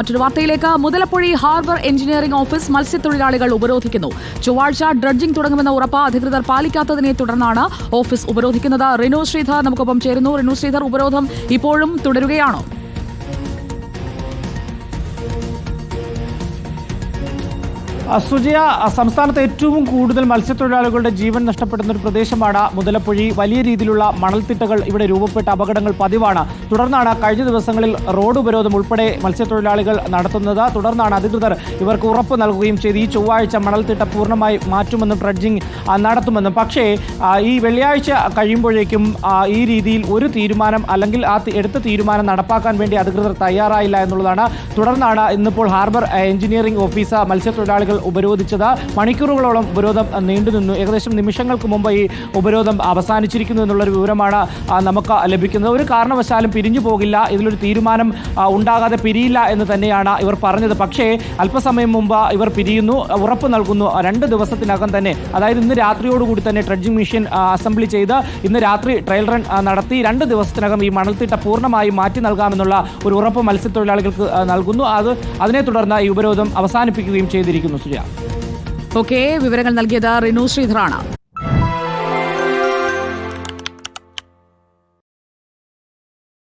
മറ്റൊരു വാർത്തയിലേക്ക്. Muthalapozhi harbour engineering office മത്സ്യത്തൊഴിലാളികൾ ഉപരോധിക്കുന്നു. ചൊവ്വാഴ്ച ഡ്രഡ്ജിംഗ് തുടങ്ങുമെന്ന ഉറപ്പ് അധികൃതർ പാലിക്കാത്തതിനെ തുടർന്നാണ് ഓഫീസ് ഉപരോധിക്കുന്നത്. റിനു ശ്രീധർ നമുക്കൊപ്പം ചേരുന്നു. റിനു ശ്രീധർ ഉപരോധം ഇപ്പോഴും തുടരുകയാണോ? സുജയ സംസ്ഥാനത്ത് ഏറ്റവും കൂടുതൽ മത്സ്യത്തൊഴിലാളികളുടെ ജീവൻ നഷ്ടപ്പെടുന്ന ഒരു പ്രദേശമാണ് മുതലപ്പുഴി. വലിയ രീതിയിലുള്ള മണൽത്തിട്ടകൾ ഇവിടെ രൂപപ്പെട്ട അപകടങ്ങൾ പതിവാണ്. തുടർന്നാണ് കഴിഞ്ഞ ദിവസങ്ങളിൽ റോഡ് ഉപരോധം ഉൾപ്പെടെ മത്സ്യത്തൊഴിലാളികൾ നടത്തുന്നത്. തുടർന്നാണ് അധികൃതർ ഇവർക്ക് ഉറപ്പ് നൽകുകയും ചെയ്ത് ഈ ചൊവ്വാഴ്ച മണൽത്തിട്ട പൂർണമായി മാറ്റുമെന്നും ഡ്രഡ്ജിംഗ് നടത്തുമെന്നും. പക്ഷേ ഈ വെള്ളിയാഴ്ച കഴിയുമ്പോഴേക്കും ഈ രീതിയിൽ ഒരു തീരുമാനം അല്ലെങ്കിൽ ആ എടുത്ത തീരുമാനം നടപ്പാക്കാൻ വേണ്ടി അധികൃതർ തയ്യാറായില്ല എന്നുള്ളതാണ്. തുടർന്നാണ് ഇന്നിപ്പോൾ ഹാർബർ എഞ്ചിനീയറിംഗ് ഓഫീസ് മത്സ്യത്തൊഴിലാളികൾ ഉപരോധിച്ചത്. മണിക്കൂറുകളോളം ഉപരോധം നീണ്ടു നീണ്ടുനിന്നു ഏകദേശം നിമിഷങ്ങൾക്ക് മുമ്പ് ഈ ഉപരോധം അവസാനിച്ചിരിക്കുന്നു എന്നുള്ളൊരു വിവരമാണ് നമുക്ക് ലഭിക്കുന്നത്. ഒരു കാരണവശാലും പിരിഞ്ഞു പോകില്ല. ഇതിലൊരു തീരുമാനം ഉണ്ടാകാതെ പിരിയില്ല എന്ന് തന്നെയാണ് ഇവർ പറഞ്ഞത്. പക്ഷേ അല്പസമയം മുമ്പ് ഇവർ പിരിയുന്നു ഉറപ്പ് നൽകുന്നു. രണ്ട് ദിവസത്തിനകം തന്നെ അതായത് ഇന്ന് രാത്രിയോടുകൂടി തന്നെ ട്രെഡ്ജിംഗ് മെഷീൻ അസംബ്ലി ചെയ്ത് ഇന്ന് രാത്രി ട്രയൽ റൺ നടത്തി രണ്ട് ദിവസത്തിനകം ഈ മണൽത്തിട്ട പൂർണമായും മാറ്റി നൽകാമെന്നുള്ള ഒരു ഉറപ്പ് മത്സ്യത്തൊഴിലാളികൾക്ക് നൽകുന്നു. അത് അതിനെ തുടർന്ന് ഈ ഉപരോധം അവസാനിപ്പിക്കുകയും ചെയ്തിരിക്കുന്നു. സുജ ഓക്കെ വിവരങ്ങൾ നൽകിയത് റിനു ശ്രീധറാണ്.